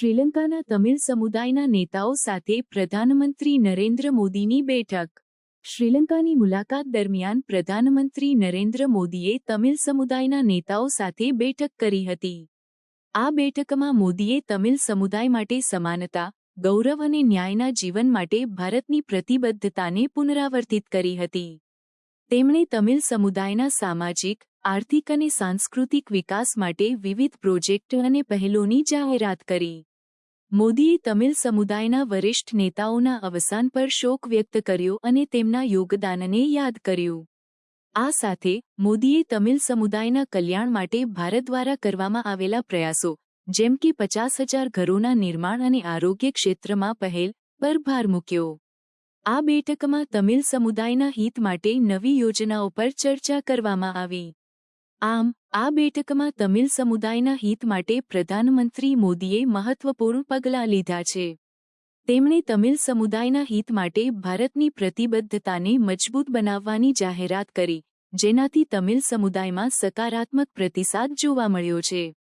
શ્રીલંકાના તમિલ સમુદાયના નેતાઓ સાથે પ્રધાનમંત્રી નરેન્દ્ર મોદીની બેઠક. શ્રીલંકાની મુલાકાત દરમિયાન પ્રધાનમંત્રી નરેન્દ્ર મોદીએ તમિલ સમુદાયના નેતાઓ સાથે બેઠક કરી હતી. આ બેઠકમાં મોદીએ તમિલ સમુદાય માટે સમાનતા, ગૌરવ અને ન્યાયના જીવન માટે ભારતની પ્રતિબદ્ધતાને પુનરાવર્તિત કરી હતી. તેમણે તમિલ સમુદાયના સામાજિક, આર્થિક અને સાંસ્કૃતિક વિકાસ માટે વિવિધ પ્રોજેક્ટ અને પહેલોની જાહેરાત કરી. મોદીએ તમિલ સમુદાયના વરિષ્ઠ નેતાઓના અવસાન પર શોક વ્યક્ત કર્યો અને તેમના યોગદાનને યાદ કર્યું. આ સાથે, મોદીએ તમિલ સમુદાયના કલ્યાણ માટે ભારત દ્વારા કરવામાં આવેલા પ્રયાસો, જેમ કે પચાસ હજાર ઘરોના નિર્માણ અને આરોગ્ય ક્ષેત્રમાં પહેલ, પર ભાર મૂક્યો. આ બેઠકમાં તમિલ સમુદાયના હિત માટે નવી યોજનાઓ પર ચર્ચા કરવામાં આવી. આમ આ બેઠકમાં તમિલ સમુદાયના હિત માટે પ્રધાનમંત્રી મોદીએ મહત્વપૂર્ણ પગલાં લીધા છે. તેમણે તમિલ સમુદાયના હિત માટે ભારતની પ્રતિબદ્ધતાને મજબૂત બનાવવાની જાહેરાત કરી, જેનાથી તમિલ સમુદાયમાં સકારાત્મક પ્રતિસાદ જોવા મળ્યો છે.